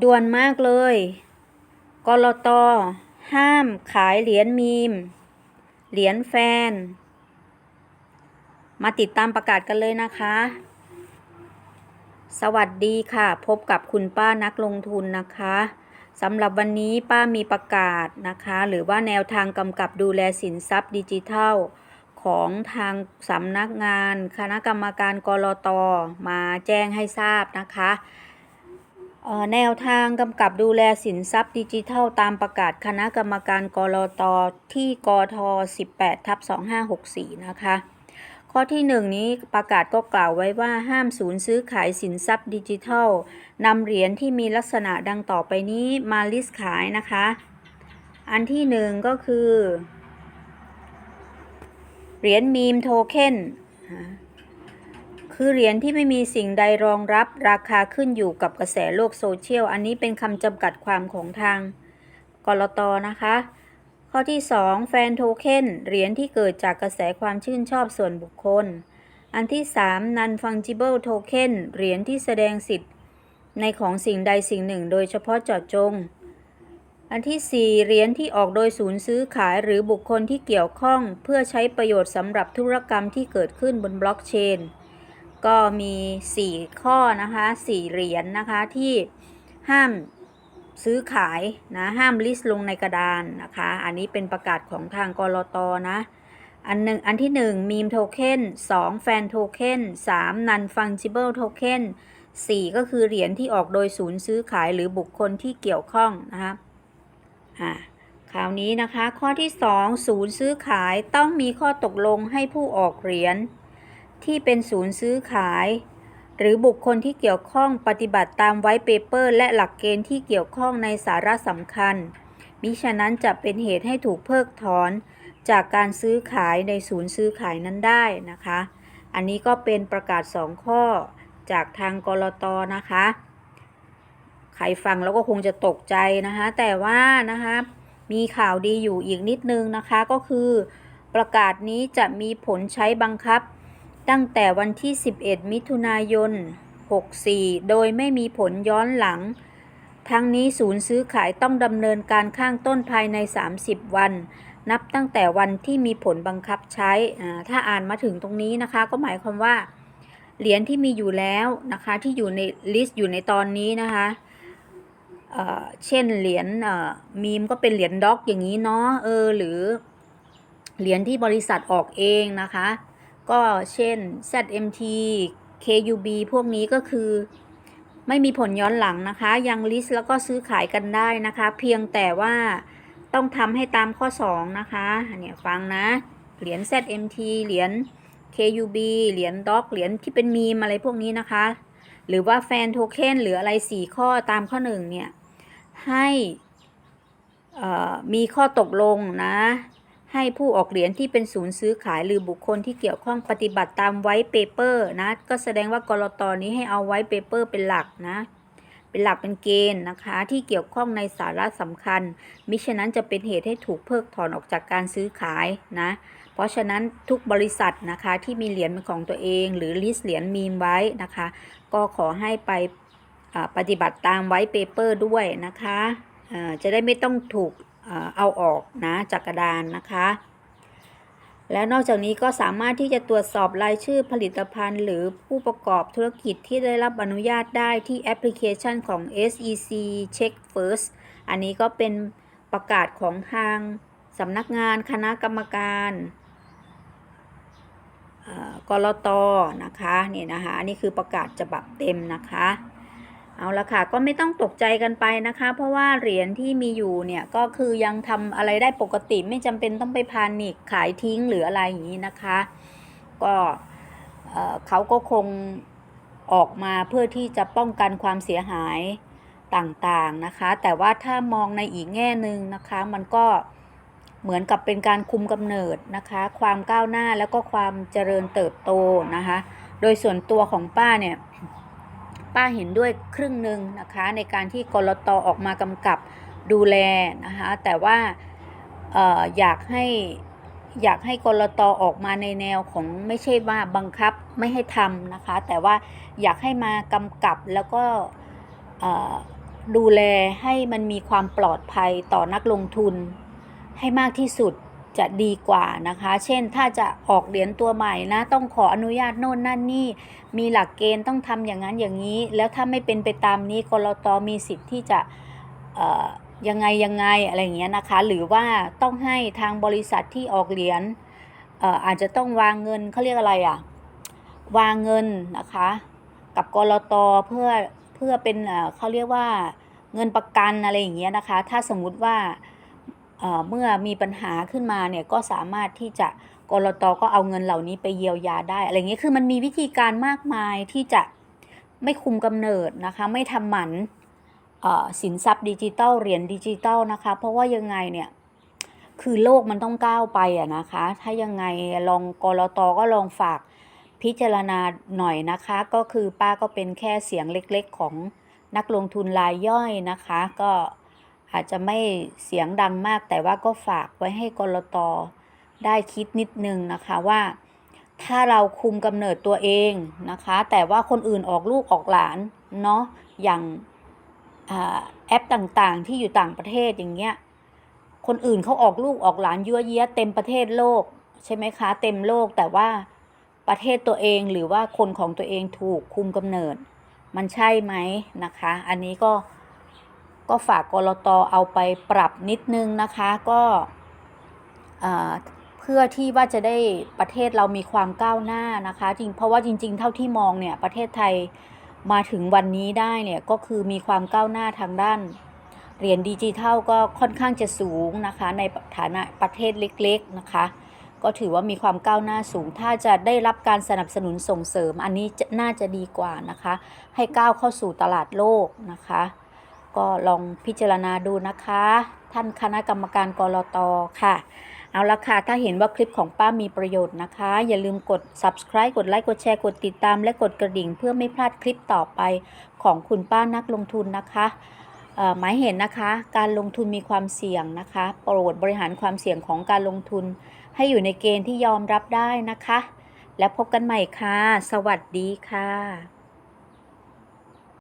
ด่วนมากเลยกลตห้ามขายเหรียญมีม เหรียญแฟน มาติดตามประกาศกันเลยนะคะ สวัสดีค่ะ พบกับคุณป้านักลงทุนนะคะสำหรับวันนี้ป้ามีประกาศนะคะ หรือว่าแนวทางกำกับดูแลสินทรัพย์ดิจิทัล ของทางสำนักงาน คณะกรรมการกรตมาแจ้งให้ทราบนะคะ แนวทางกำกับดูแลสินทรัพย์ดิจิทัลตามประกาศคณะกรรมการกรอตที่กท18ทับ2564 นะคะ ข้อที่ 1 นี้ประกาศก็กล่าวไว้ว่าห้ามศูนย์ซื้อขายสินทรัพย์ดิจิทัลนำเหรียญที่มีลักษณะดังต่อไปนี้มาลิสขายนะคะ อันที่หนึ่งก็คือ เหรียญมีมโทเค็น คือเหรียญที่ไม่มีสิ่งใดรองรับราคาขึ้นอยู่กับกระแสโลกโซเชียล อันนี้เป็นคำจำกัดความของทางกรตนะคะ ข้อที่ 2 แฟนโทเค็นเหรียญที่เกิดจากกระแสความชื่นชอบส่วนบุคคล อันที่ 3 non fungible token เหรียญที่แสดงสิทธิ์ในของสิ่งใดสิ่งหนึ่ง โดยเฉพาะเจาะจง อันที่ 4 เหรียญที่ออกโดยศูนย์ซื้อขายหรือบุคคลที่เกี่ยวข้อง เพื่อใช้ประโยชน์สำหรับธุรกรรมที่เกิดขึ้นบนบล็อกเชน ก็มี 4 ข้อนะคะ4เหรียญนะคะที่ห้ามซื้อขายนะห้ามลิสต์ลงในกระดานนะคะ อันนี้เป็นประกาศของทางกรตนะ อันหนึ่งอันที่ 1 มีมโทเค็น2แฟนโทเค็น3 non fungible token 4ก็คือเหรียญที่ออกโดยศูนย์ซื้อขายหรือบุคคลที่เกี่ยวข้องนะคะอ่าคราวนี้นะคะข้อที่ 2 ศูนย์ซื้อขายต้องมีข้อตกลงให้ผู้ออกเหรียญ ที่เป็นศูนย์ซื้อขาย หรือบุคคลที่เกี่ยวข้องปฏิบัติตามไว้เปเปอร์ และหลักเกณฑ์ที่เกี่ยวข้องในสาระสำคัญ มิฉะนั้นจะเป็นเหตุให้ถูกเพิกถอน จากการซื้อขายในศูนย์ซื้อขายนั้นได้นะคะ อันนี้ก็เป็นประกาศ 2 ข้อจากทางกรตนะคะใครฟังแล้วก็คงจะตกใจนะคะ แต่ว่านะคะมีข่าวดีอยู่อีกนิดนึงนะคะก็คือ ประกาศนี้จะมีผลใช้บังคับ ตั้งแต่วันที่ 11 มิถุนายน 64 โดยไม่มีผลย้อนหลัง ทั้งนี้ศูนย์ซื้อขายต้องดำเนินการข้างต้นภายใน 30 วัน นับตั้งแต่วันที่มีผลบังคับใช้ ถ้าอ่านมาถึงตรงนี้นะคะ ก็หมายความว่า เหรียญที่มีอยู่แล้วนะคะ ที่อยู่ในลิสต์อยู่ในตอนนี้นะคะเเช่นเหรียญมีมก็เป็นเหรียญด็อกอย่างนี้เนาะเออหรือเหรียญที่บริษัทออกเองนะคะ ก็เช่น ZMT KUB พวกนี้ก็คือ ไม่มีผลย้อนหลังนะคะ ยังลิสต์แล้วก็ซื้อขายกันได้นะคะ เพียงแต่ว่าต้องทำให้ตามข้อ 2 นะคะเนี่ยฟังนะ เหรียญ ZMT เหรียญ KUB เหรียญด็อกเหรียญที่เป็นมีมอะไรพวกนี้นะคะ หรือว่าแฟนโทเค็นหรืออะไร 4 ข้อตามข้อ 1 เนี่ย ให้มีข้อตกลงนะ ให้ผู้ออกเหรียญที่เป็นศูนย์ซื้อขายหรือบุคคลที่เกี่ยวข้องปฏิบัติตามไว้เปเปอร์นะ ก็แสดงว่ากรตอนี้ให้เอาไว้เปเปอร์เป็นหลักนะ เป็นหลักเป็นเกณฑ์นะคะ ที่เกี่ยวข้องในสาระสำคัญ มิฉะนั้นจะเป็นเหตุให้ถูกเพิกถอนออกจากการซื้อขายนะ เพราะฉะนั้นทุกบริษัทนะคะที่มีเหรียญเป็นของตัวเอง หรือลิสต์เหรียญมีมไว้นะคะ ก็ขอให้ไปปฏิบัติตามไว้เปเปอร์ด้วยนะคะจะได้ไม่ต้องถูก เอาออกนะจากกระดานนะคะ แล้วนอกจากนี้ก็สามารถที่จะตรวจสอบรายชื่อผลิตภัณฑ์ หรือผู้ประกอบธุรกิจที่ได้รับอนุญาตได้ที่แอปพลิเคชันของ SEC Check First อันนี้ก็เป็นประกาศของทางสำนักงานคณะกรรมการกรตนะคะนี่นะคะอันนี้คือประกาศฉบับเต็มนะคะ เอาละค่ะ ก็ไม่ต้องตกใจกันไปนะคะ เพราะว่าเหรียญที่มีอยู่เนี่ยก็คือยังทำอะไรได้ปกติไม่จำเป็นต้องไปพานิกขายทิ้งหรืออะไรอย่างนี้นะคะ ก็เขาก็คงออกมาเพื่อที่จะป้องกันความเสียหายต่างๆนะคะ แต่ว่าถ้ามองในอีกแง่หนึ่งนะคะ มันก็เหมือนกับเป็นการคุมกำเนิดนะคะ ความก้าวหน้าแล้วก็ความเจริญเติบโตนะคะ โดยส่วนตัวของป้าเนี่ย ป้าเห็นด้วยครึ่งหนึ่งนะคะในการที่กรตออกมากำกับดูแลนะคะแต่ว่าอออยากให้อยากให้กรตอออกมาในแนวของไม่ใช่ว่าบังคับไม่ให้ทำนะคะ แต่ว่าอยากให้มากำกับแล้วก็ดูแลให้มันมีความปลอดภัยต่อนักลงทุนให้มากที่สุด จะดีกว่านะคะ เช่นถ้าจะออกเหรียญตัวใหม่นะ ต้องขออนุญาตโน่นนั่นนี่ มีหลักเกณฑ์ต้องทำอย่างนั้นอย่างนี้ แล้วถ้าไม่เป็นไปตามนี้กรตมีสิทธิ์ที่จะยังไงยังไงอะไรอย่างเงี้ยนะคะ หรือว่าต้องให้ทางบริษัทที่ออกเหรียญอาจจะต้องวางเงินเขาเรียกอะไรอะ่ะวางเงินนะคะ กับกรตเพื่อเพื่อเป็นเอ่อเขาเรียกว่าเงินประกันอะไรอย่างเงี้ยนะคะ ถ้าสมมุติว่า เมื่อมีปัญหาขึ้นมาเนี่ยก็สามารถที่จะกรตก็เอาเงินเหล่านี้ไปเยียวยาได้อะไรเงี้ยคือมันมีวิธีการมากมายที่จะไม่คุมกำเนิดนะคะไม่ทำหมันสินทรัพย์ดิจิตอลเหรียญดิจิตอลนะคะเพราะว่ายังไงเนี่ยคือโลกมันต้องก้าวไปอะนะคะ ถ้ายังไงลองกรตก็ลองฝากพิจารณาหน่อยนะคะ ก็คือป้าก็เป็นแค่เสียงเล็กๆของนักลงทุนรายย่อยนะคะ ก็ อาจจะไม่เสียงดังมาก แต่ว่าก็ฝากไว้ให้กรตได้คิดนิดนึงนะคะว่า ถ้าเราคุมกำเนิดตัวเองนะคะ แต่ว่าคนอื่นออกลูกออกหลานเนาะอย่างอาแอปต่างๆ ที่อยู่ต่างประเทศอย่างเงี้ยคนอื่นเขาออกลูกออกหลานยั่วเยี้ยเต็มประเทศโลกใช่ไหมคะ เต็มโลกแต่ว่าประเทศตัวเองหรือว่าคนของตัวเองถูกคุมกำเนิด มันใช่ไหมนะคะ อันนี้ก็ ก็ฝากกรตเอาไปปรับนิดนึงนะคะก็เพื่อที่ว่าจะได้ประเทศเรามีความก้าวหน้านะคะจริงเพราะว่าจริง ๆ เท่าที่มองเนี่ยประเทศไทยมาถึงวันนี้ได้เนี่ยก็คือมีความก้าวหน้าทางด้านเหรียญดิจิทัลก็ค่อนข้างจะสูงนะคะในฐานะประเทศเล็กๆนะคะ ก็ถือว่ามีความก้าวหน้าสูง ถ้าจะได้รับการสนับสนุนส่งเสริม อันนี้น่าจะดีกว่านะคะ ให้ก้าวเข้าสู่ตลาดโลกนะคะ ก็ลองพิจารณาดูนะคะ ท่านคณะกรรมการกรตค่ะ เอาละค่ะ ถ้าเห็นว่าคลิปของป้ามีประโยชน์นะคะ อย่าลืมกด subscribe กดไลค์กดแชร์กดติดตาม และกดกระดิ่ง เพื่อไม่พลาดคลิปต่อไปของคุณป้านักลงทุนนะคะหมายเห็นนะคะ การลงทุนมีความเสี่ยงนะคะ โปรดบริหารความเสี่ยงของการลงทุน ให้อยู่ในเกณฑ์ที่ยอมรับได้นะคะ และพบกันใหม่ค่ะ สวัสดีค่ะ